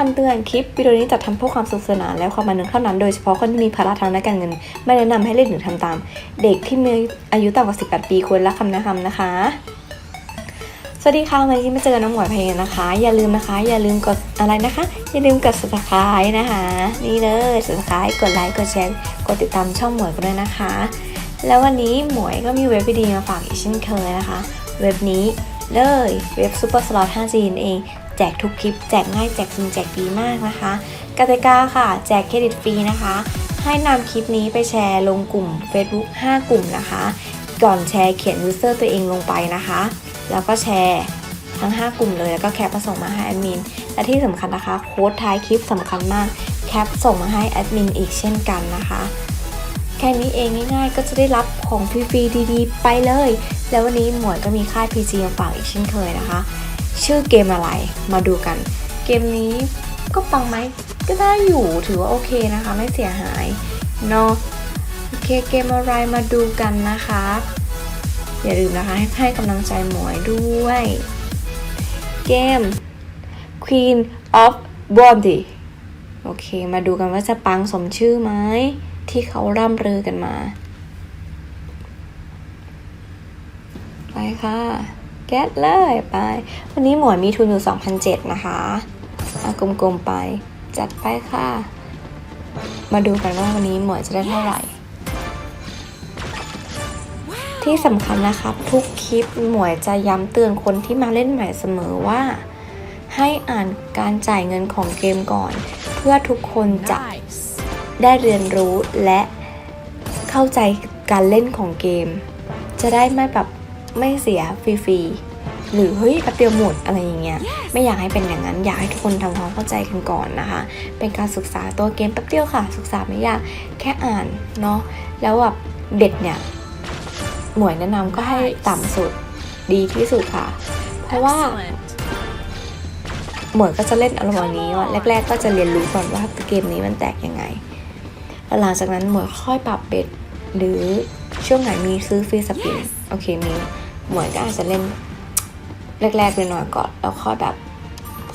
คำเตือนคลิปวิดีโอนี้จัดทำเพื่อความสนุกสนานและความบันเทิงเท่านั้น โดยเฉพาะคนที่มีภาระทางด้านการเงิน ไม่แนะนำให้เล่นหรือทำตาม เด็กที่มีอายุต่ำกว่า 18 ปีควรรับคำแนะนำนะคะ สวัสดีค่ะวันนี้มาเจอน้องหมวยเพลงนะคะ อย่าลืมนะคะ อย่าลืมกดอะไรนะคะ อย่าลืมกด subscribe นะคะ นี่เลย subscribe กดไลค์กดแชร์กดติดตามช่องหมวยกันด้วยนะคะ แล้ววันนี้หมวยก็มีเว็บดีมาฝากอีกเช่นเคยนะคะ เว็บนี้เลยเว็บ Super Slot 5G นั่นเอง แจกทุกคลิป แจกง่ายแจกจริงแจกดีมากนะคะกติกาค่ะ แจกเครดิตฟรีนะคะ ให้นำคลิปนี้ไปแชร์ลงกลุ่ม Facebook 5 กลุ่มนะคะ ก่อนแชร์เขียนยูเซอร์ตัวเองลงไปนะคะ แล้วก็แชร์ทั้ง 5 กลุ่มเลยแล้วก็แคปมาส่งมาให้แอดมิน และที่สำคัญนะคะโค้ดท้ายคลิปสำคัญมาก แคปส่งมาให้แอดมินอีกเช่นกันนะคะ แค่นี้เองง่ายๆ ก็จะได้รับของฟรีๆดีๆ ไปเลย แล้ววันนี้หมวยก็มีค่าย PG มาฝากอีกเช่นเคยนะคะ ชื่อเกมอะไรมาดูกัน เกมนี้ก็ปังไหมก็ได้อยู่ถือว่าโอเคนะคะ ไม่เสียหายเนาะโอเคเกมอะไรมาดูกันนะคะ อย่าลืมนะคะให้ให้กำลังใจหมวยด้วย เกม Queen of b o n d y โอเค มาดูกันว่าจะปังสมชื่อไหมที่เขาร่ำลือกันมา ไปค่ะ ก๊สเลยไป วันนี้หมวยมีทุนอยู่ 2,007นะคะเอากลมๆไป จัดไปค่ะ มาดูกันว่าวันนี้หมวยจะได้เท่าไหร่ ที่สำคัญนะครับ ทุกคลิปหมวยจะย้ำเตือนคนที่มาเล่นใหม่เสมอว่า ให้อ่านการจ่ายเงินของเกมก่อน เพื่อทุกคนจะได้เรียนรู้และเข้าใจการเล่นของเกม จะได้ไม่แบบ ไม่เสียฟรีๆหรือเฮ้ยแป๊บเดียวหมดอะไรอย่างเงี้ยไม่อยากให้เป็นอย่างนั้น อยากให้ทุกคนทำความเข้าใจกันก่อนนะคะ เป็นการศึกษาตัวเกมแป๊บเดียวค่ะ ศึกษาไม่ยากแค่อ่านเนาะแล้วแบบเด็ดเนี่ยหมวยแนะนำก็ให้ต่ำสุดดีที่สุดค่ะ เพราะว่า Excellent. หมวยก็จะเล่นอารมณ์นี้ว่าแรก ๆ ก็จะเรียนรู้ก่อนว่าเกมนี้มันแตกยังไงแล้วหลังจากนั้นหมวยค่อยปรับเบ็ดหรือช่วงไหนมีซื้อฟรีสปินโอเคมี หมวยก็อาจจะเล่นแรกๆไปหน่อยก่อนแล้วค่อยแบบ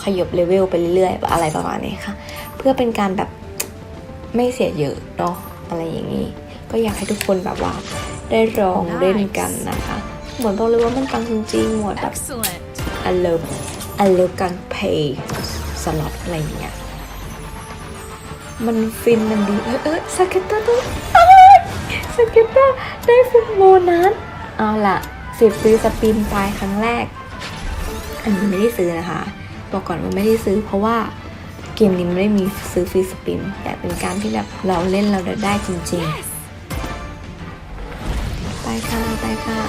ขยบเลเวลไปเรื่อยๆอะไรประมาณนี้ค่ะ เพื่อเป็นการแบบไม่เสียเยอะเนาะอะไรอย่างนี้ ก็อยากให้ทุกคนแบบว่าได้ลองเล่นกันนะคะ หมวยบอกเลยว่ามันปังจริงๆหมวยแบบ Excellent. อันเลิฟอันเลิฟการเพย์สล็อตอะไรอย่างเงี้ยมันฟินมันดีเออเออสเก็ตเตอร์ตัวสเก็ตเตอร์ได้ฟินโบนัสเอาล่ะ สิบฟรีสปินไปครั้งแรก อันนี้ไม่ได้ซื้อนะคะบอกก่อนว่าไม่ได้ซื้อ เพราะว่าเกมนี้ไม่ได้มีซื้อฟรีสปิน แต่เป็นการที่แบบเราเล่นเราได้จริงๆ ไปค่ะไปค่ะ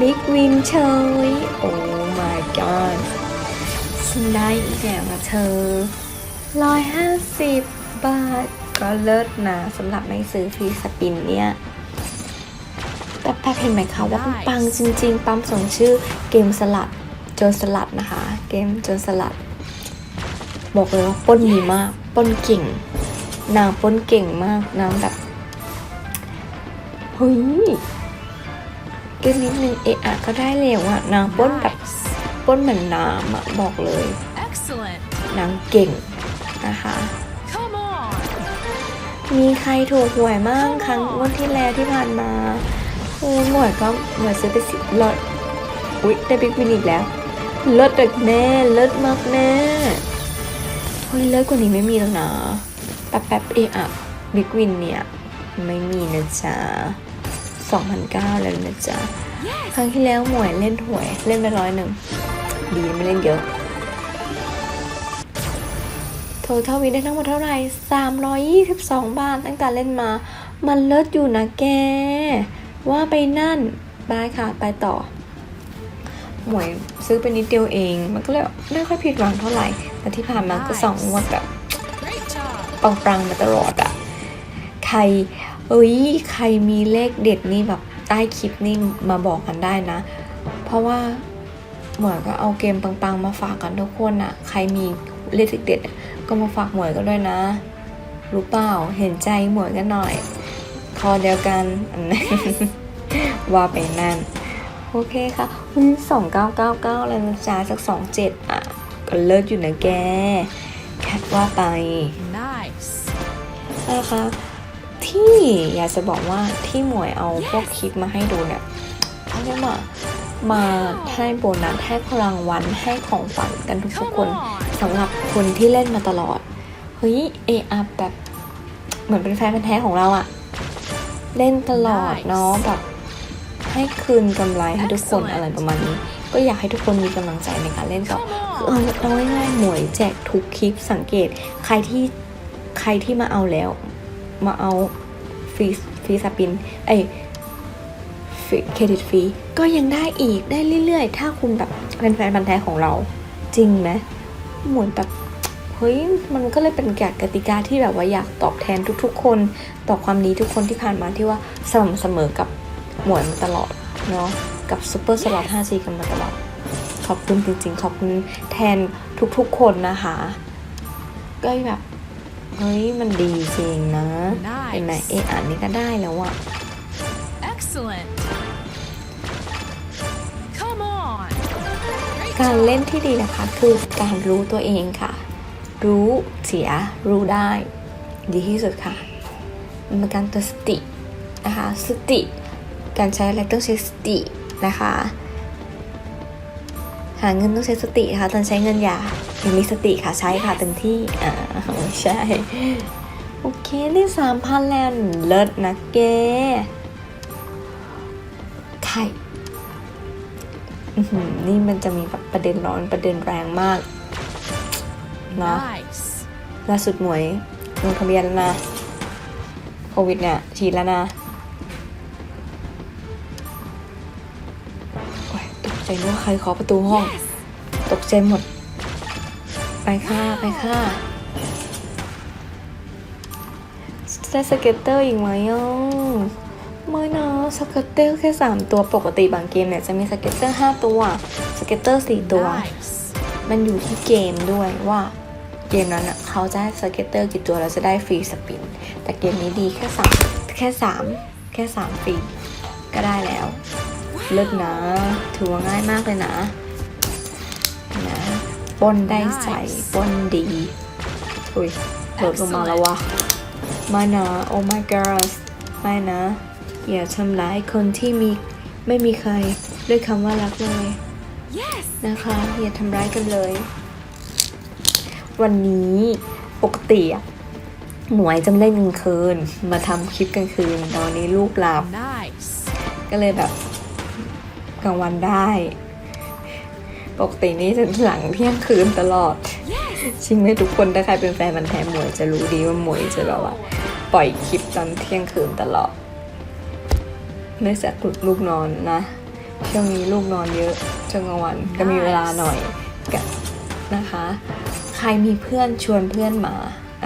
บิ๊กวินเฉยโอ้ my god ฉันได้อีกแล้วนะเธอร้อยห้าสิบบาท ก็เลิศนะสำหรับไม่ซื้อฟรีสปินเนี่ย แต่แป๊บเห็นไหมคะว่ามันปังจริง ๆ ปั๊มส่งชื่อเกมสลัดโจรสลัดนะคะ เกมโจรสลัด บอกเลยว่าปล้นดีมากปล้นเก่ง นางปล้นเก่งมากนางแบบเฮ้ยเก็นิดนึงเอะอะก็ได้แล้วอะนางปล้นแบบ Nice. ปล้นเหมือนน้ำอะบอกเลย Excellent. นางเก่งนะคะ Come on. มีใครถูกหวยมั่งครั้งงวันที่แล้วที่ผ่านมา โอ้หมวยก็หมวยซื้อไปสิลดอุ๊ยได้บิ๊กวินอีกแล้วเลิศแบบแน่เลิศมากแน่เฮ้ยเลิศกว่านี้ไม่มีแล้วนะแป๊บแป๊บเอะอะบิ๊กวินเนี่ยไม่มีนะจ๊ะ2,009แล้วนะจ๊ะครั้งที่แล้วหมวยเล่นหวยเล่นไปร้อยหนึ่งดีไม่เล่นเยอะโทเทาวินได้ทั้งหมดเท่าไหร่322 บาทตั้งแต่เล่นมา มันเลิศอยู่นะแก ว่าไปนั่นบายค่ะไปต่อ หมวยซื้อไปนิดเดียวเอง มันก็เลยไม่ค่อยผิดหวังเท่าไหร่ แต่ที่ผ่านมาก็สองงวดแบบ Great job. ปังปังๆมาตลอดอะใครเอ้ยใครมีเลขเด็ดนี่แบบใต้คลิปนี่มาบอกกันได้นะ เพราะว่าหมวยก็เอาเกมปังๆ มาฝากกันทุกคนอะใครมีเลขเด็ดๆอะก็มาฝากหมวยกันด้วยนะ รู้เปล่าเห็นใจหมวยกันหน่อยค อเดียวกันอันนั้นว่าไปนั่น โอเคค่ะอุ้ยสองเก้าเก้าเก้าอะไรนะจ๊ะจากสองเจ็ดอะก็เลิศอยู่นะแก แคทว่าไป Nice. นะคะที่อยากจะบอกว่าที่หมวยเอาพวกคลิปมาให้ดูเนี่ยเขาเรียกว่ามาให้โบนัสให้รางวัลให้ของขวัญกันทุก Come ๆคน on. สำหรับคนที่เล่นมาตลอด เฮ้ยเออัพแบบเหมือนเป็นแฟนพันธุ์แท้ของเราอะ เล่นตลอด Nice เนาะแบบให้คืนกำไรให้ทุกคน Excellent อะไรประมาณนี้ ก็อยากให้ทุกคนมีกำลังใจในการเล่นกับ Come เอ on. อเอาง่ายๆหมวยแจกทุกคลิปสังเกต ใครที่ใครที่มาเอาแล้ว มาเอาฟรีฟรีสปินไอยฟรีเครดิตฟรีก็ยังได้อีกได้เรื่อยๆ ถ้าคุณแบบเป็นแฟนพันธ์แท้ของเราจริงไหมหมวยแบบ เฮ้ยมันก็เลยเป็นกติกาที่แบบว่าอยากตอบแทนทุกๆ คนต่อความดีทุกคนที่ผ่านมาที่ว่าสม่ำเสมอกับหมวยมาตลอดเนาะกับซูเปอร์สล็อต 5G กันมาตลอด ขอบคุณจริงๆ ขอบคุณแทนทุกๆ คนนะคะก็แบบเฮ้ยมันดีจริงนะ Nice เห็นไหมเอะอ่านนี่ก็ได้แล้วอะ Excellent. Come on. Great การ job. เล่นที่ดีนะคะคือการรู้ตัวเองค่ะ รู้เสียรู้ได้ ดีที่สุดค่ะมันเป็นการตือนสตินะคะสติ การใช้อะไรต้องใช้สตินะคะ หาเงินต้องใช้สตินะคะตอนใช้เงินอย่าอย่ามีสติค่ะใช้ค่ะเต็มที่อ่าใช่โอเคได้สามพันแล้วเลิศนะเกไข่นี่มันจะมีแบบประเด็นร้อนประเด็นแรงมาก เนาะ Nice. ล่าสุดหมวยลงทะเบียนแล้วนะ โควิดเนี่ยฉีดแล้วนะโอ๊ยตกใจนึกว่าใครเคาะประตูห้อง Yes. ตกใจหมด ไปค่ะ ไปค่ะได้สเก็ตเตอร์อีกไหมอะไม่นะสเก็ตเตอร์แค่สามตัวปกติบางเกมเนี่ยจะมีสเก็ตเตอร์ห้าตัว สเก็ตเตอร์สี่ตัว Nice. มันอยู่ที่เกมด้วยว่า เกมนั้นอะเขาจะให้สเก็ตเตอร์กี่ตัวเราจะได้ฟรีสปิน แต่เกมนี้ดีแค่สามแค่สามแค่สามฟรีก็ได้แล้ว เลิศนะถือว่าง่ายมากเลยนะนะปล้นได้ใจ Nice ปล้นดี อุ้ยโหลดลงมาแล้ววะไม่นะโอ้ my god ไม่นะ อย่าทำร้ายคนที่มีไม่มีใครด้วยคำว่ารักเลย Yes. นะคะ อย่าทำร้ายกันเลย วันนี้ปกติอะหมวยจะไม่เล่นกลางคืน มาทำคลิปกลางคืนตอนนี้ลูกหลับ Nice. ก็เลยแบบกลางวันได้ ปกตินี่จะหลังเที่ยงคืนตลอดจริงไหมทุกคนถ้าใครเป็นแฟนมันธุ์แท้หมวยจะรู้ดีว่าหมวยจะแบบว่า ปล่อยคลิปตอนเที่ยงคืนตลอดเนื่องจากลูกนอนนะช่วงนี้ลูกนอนเยอะช่วงกลางวันก็มีเวลาหน่อยกับนะคะใค รมีเพื่อนชวนเพื่อนมา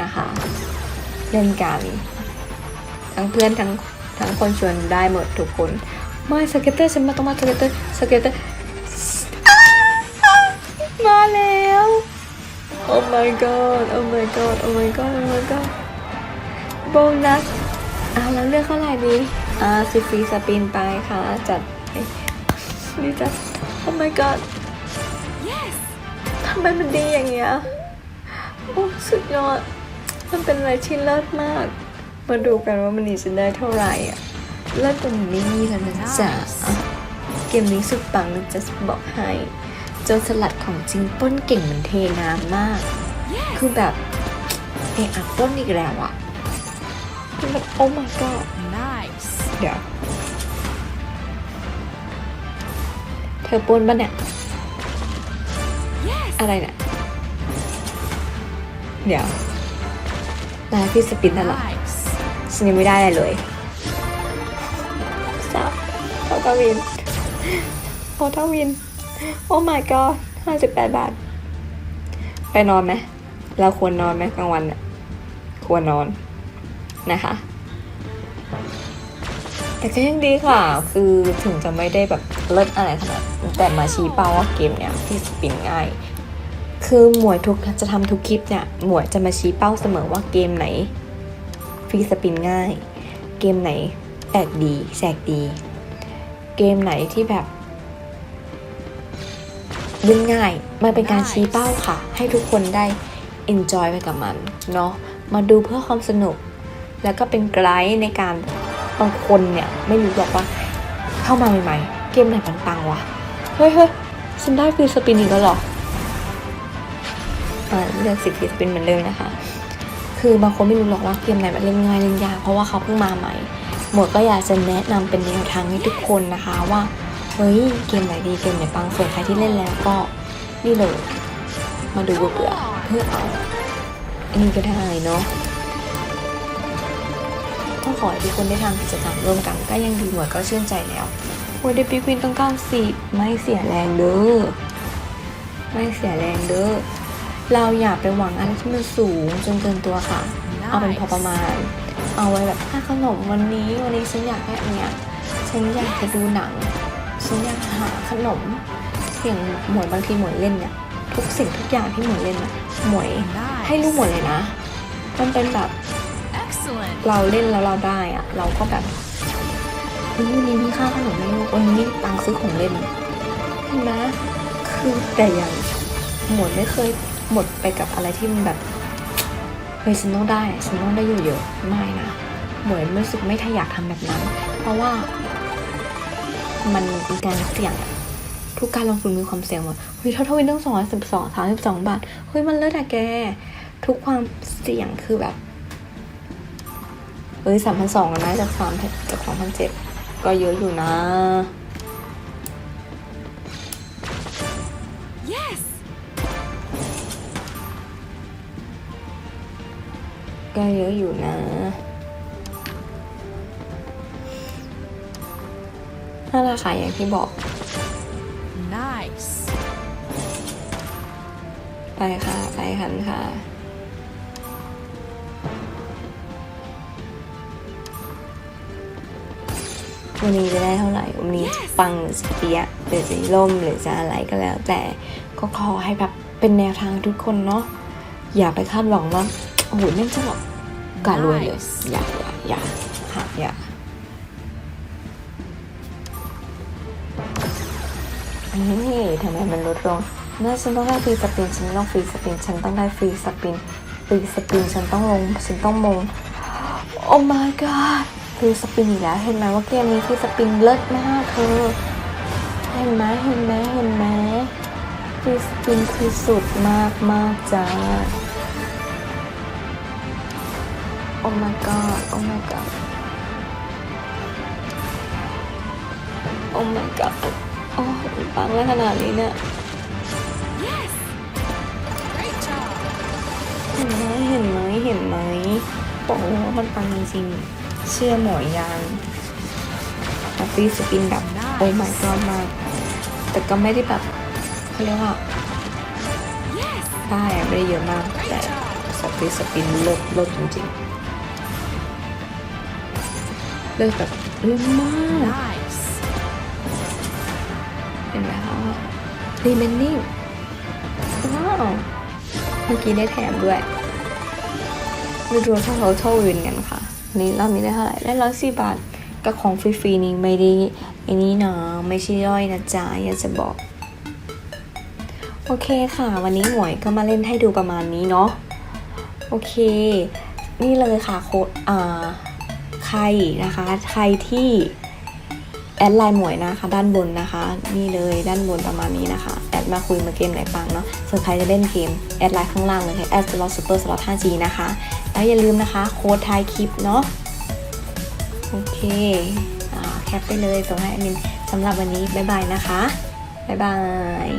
นะคะเล่นกัน ทั้งเพื่อนทั้งทั้งคนชวนได้หมดทุกคนไม่สเก็ตเตอร์ฉันมาต้องมาสเก็ตเตอร์สเก็ตเตอร์อ้าวมาแล้ว Oh my god Oh my god Oh my god Oh my god โบนัสอะแล้วเลือกเท่าไหร่ดีอ่าสิฟรีสปินไปค่ะ จัดไปนี่จ้ะ Oh my god Yes. ทำไมมันดีอย่างเงี้ย โอ้สุดยอด มันเป็นอะไรที่เลิศมาก มาดูกันว่ามันนี้จะได้เท่าไหร่อะ เลิศกว่านี้ไม่มีแล้วนะจ๊ะ Nice เกมนี้สุดปังนะจะบอกให้โจรสลัดของจริงปล้นเก่งเหมือนเทน้ำมาก Yes. คือแบบเอะอัปปล้นอีกแล้วอะคือแบบโอ้ my god Nice. เดี๋ยวเธอปล้นปะเนี่ย Yes. อะไรเนี่ย เดี๋ยวลายพี่สปินนั่นเหรอ Nice. ฉันยังไม่ได้อะไรเลยสับโอทาวิน โอทาวิน โอ้ my god ห้าสิบแปดบาท ไปนอนไหม เราควรนอนไหมกลางวันน่ะควรนอนนะคะ แต่ก็ยังดีค่ะ คือถึงจะไม่ได้แบบเลิศอะไรขนาดนั้นแต่มาชี้เป้าว่าเกมเนี้ยที่สปินง่าย คือหมวยทุกจะทำทุกคลิปเนี่ย หมวยจะมาชี้เป้าเสมอว่าเกมไหนฟรีสปินง่าย เกมไหนแปลกดีแสกดี เกมไหนที่แบบเล่นง่ายมันเป็นการชี้เป้าค่ะ ให้ทุกคนได้ enjoy ไปกับมันเนาะมาดูเพื่อความสนุก แล้วก็เป็นไกด์ในการบางคนเนี่ย ไม่รู้หรอกว่า เข้ามาใหม่ๆ เกมไหนปังๆวะ เฮ้ยเฮ้ยฉันได้ฟรีสปินอีกแล้วเหรออ่า เลือกสิบฟรีสปินเหมือนเดิมนะคะ คือบางคนไม่รู้หรอกว่าเกมไหนมันเล่นง่ายเล่นยากเพราะว่าเขาเพิ่งมาใหม่ หมวดก็อยากจะแนะนำเป็นแนวทางให้ทุกคนนะคะว่าเฮ้ยเกมไหนดีเกมไหนปังส่วนใครที่เล่นแล้วก็นี่เลยมาดูเบื่อเพื่อเอาอันนี้ก็ได้เนาะต้องขอให้ทุกคนได้ทำกิจกรรมร่วมกันก็ยังดีหมวดก็ชื่นใจแล้วโอ้ยได้ปีควินต้องเก้าสิบไม่เสียแรงเด้อไม่เสียแรงเด้อ เราอย่าไปหวังอะไรที่มันสูงจนเกินตัวค่ะ เอาเป็นพอประมาณ เอาไว้แบบค่าขนมวันนี้วันนี้ฉันอยากได้อันเนี้ยฉันอยากจะดูหนังฉันอยากหาขนมอย่างหมวยบางทีหมวยเล่นเนี่ยทุกสิ่งทุกอย่างที่หมวยเล่นอะหมวย Nice. ให้ลูกหมดเลยนะ มันเป็นแบบ Excellent. เราเล่นแล้วเราได้อะเราก็แบบเฮ้ยวันนี้มีค่าขนมให้ลูกวันนี้มีตังค์ซื้อของเล่นเห็นไหมคือแต่อย่างหมวยไม่เคย หมดไปกับอะไรที่มันแบบเฮ้ยฉันต้องได้ฉันต้องได้เยอะๆไม่นะเหมือนรู้สึกไม่ทอยากทำแบบนั้น เพราะว่ามันเป็นการเสี่ยงทุกการลงทุนมีความเสี่ยงหมดเฮ้ยเท่าทวินต้องสองสิบสองสามสิบสองบาทเฮ้ยมันเลิศอะแก ทุกความเสี่ยงคือแบบเอ้ยสามพันสองนะจากสามจากสองพันเจ็ดก็เยอะอยู่นะ ก็เยอะอยู่นะถ้าราคาอย่างที่บอก Nice. ไปค่ะ ไปคันค่ะ วันนี้จะได้เท่าไหร่ วันนี้จะปังหรือจะเปียะหรือจะล่มหรือจะอะไรก็แล้ว แต่ก็ขอให้แบบเป็นแนวทางทุกคนเนาะ อย่าไปคาดหวังว่า โอ้โหแม่งจะแบบ การรวยเลย Nice อย่าอย่าอย่าค่ะอย่านี่ทำไมมันลดลงน่าฉันต้องได้ฟรีสปิน ฉันไม่ต้องฟรีสปิน ฉันต้องได้ฟรีสปิน ฟรีสปิน ฉันต้องลง ฉันต้องมงโอ้ my god ฟรีสปินอีกแล้ว เห็นไหมว่าเกมนี้ฟรีสปินเลิศมากเธอ เห็นไหมเห็นไหมเห็นไหมฟรีสปินคือสุดมากมากจ้า โอ้ my god โอ้ my god โอ้ my god โอ้ยปังได้ขนาดนี้เนี่ย Yes. Great job. เห็นไหมเห็นไหมเห็นไหมบอกเลยว่ามันปังจริงๆเชื่อหมอยยางแต่ฟรีสปินแบบโอ้ my god มากแต่ก็ไม่ได้แบบเขาเรียกว่า Yes. ได้อะไม่ได้เยอะมากแต่ Great job. สปีสปินเลิศเลิศจริงๆ เลิศแบบเลิศมาก Nice. เห็นไหมคะรีเมนนิ่งว้าวเมื่อกี้ได้แถมด้วยดูดูเท่าเขาเท่าวินกันค่ะ นี่รอบนี้ได้เท่าไหร่ ได้ร้อยสี่บาท กับของฟรีๆนี้ไม่ได้ไอ้นี่นะไม่ใช่ย่อยนะจ๊ะอยากจะบอก โอเคค่ะ วันนี้หมวยก็มาเล่นให้ดูประมาณนี้เนาะ โอเค นี่เลยค่ะโค้ดอ่า ใครนะคะ ใครที่แอดไลน์หมวยนะคะ ด้านบนนะคะนี่เลยด้านบนประมาณนี้นะคะ แอดมาคุยมาเกมไหนปังเนาะส่วนใครจะเล่นเกม แอดไลน์ข้างล่างเลยแอดสล็อตซูเปอร์สล็อต 5G นะคะ แล้วอย่าลืมนะคะ โค้ดท้ายคลิปเนาะโอเคอแคปไปเลยส่งให้อดมินสำหรับวันนี้ บ๊ายบายนะคะ บ๊ายบาย